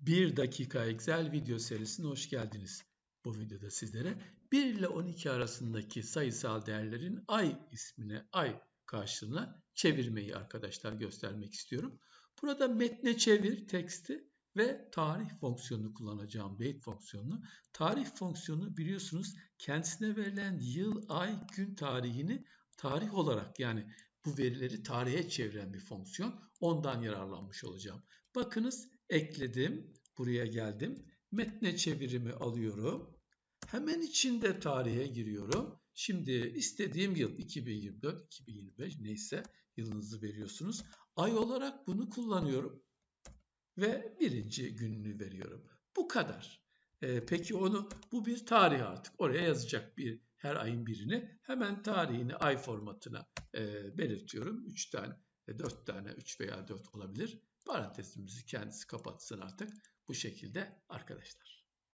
1 dakika Excel video serisine hoş geldiniz. Bu videoda sizlere 1 ile 12 arasındaki sayısal değerlerin ay ismine, ay karşılığına çevirmeyi arkadaşlar göstermek istiyorum. Burada metne çevir teksti ve tarih fonksiyonunu kullanacağım. Date fonksiyonunu. Tarih fonksiyonu biliyorsunuz kendisine verilen yıl, ay, gün tarihini tarih olarak yani bu verileri tarihe çeviren bir fonksiyon. Ondan yararlanmış olacağım. Bakınız ekledim. Buraya geldim. Metne çevirimi alıyorum. Hemen içinde tarihe giriyorum. Şimdi istediğim yıl 2024, 2025 neyse yılınızı veriyorsunuz. Ay olarak bunu kullanıyorum. Ve birinci gününü veriyorum. Bu kadar. Ee, peki onu bu bir tarih artık. Oraya yazacak bir her ayın birini. Hemen tarihini ay formatına e, belirtiyorum. 3 tane, 4 tane, 3 veya 4 olabilir. Parantezimizi kendisi kapatsın artık. Bu şekilde arkadaşlar.